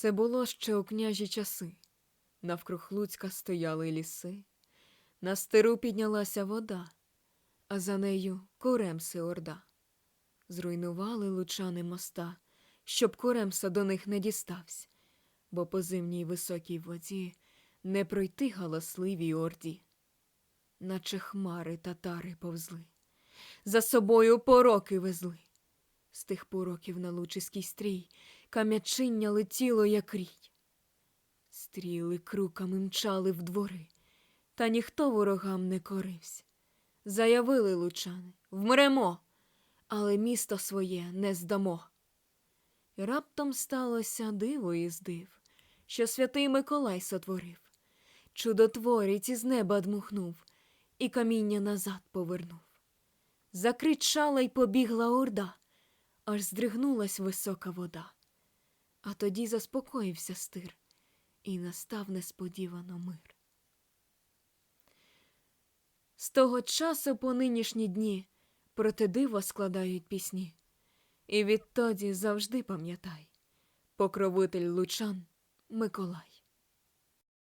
Це було ще у княжі часи. Навкруг Луцька стояли ліси, на стиру піднялася вода, а за нею Куремси орда. Зруйнували лучани моста, щоб Куремса до них не дістався, бо по зимній високій воді не пройти галасливій орді. Наче хмари татари повзли, за собою пороки везли. З тих пороків на лучиський стрій кам'ячиння летіло, як рій. Стріли круками мчали в двори, та ніхто ворогам не корився. Заявили лучани вмремо, але місто своє не здамо. І раптом сталося диво із див, що святий Миколай сотворив. Чудотворець із неба дмухнув і каміння назад повернув. Закричала й побігла орда, аж здригнулась висока вода. А тоді заспокоївся стир, і настав несподівано мир. З того часу по нинішні дні проти дива складають пісні. І відтоді завжди пам'ятай покровитель лучан Миколай.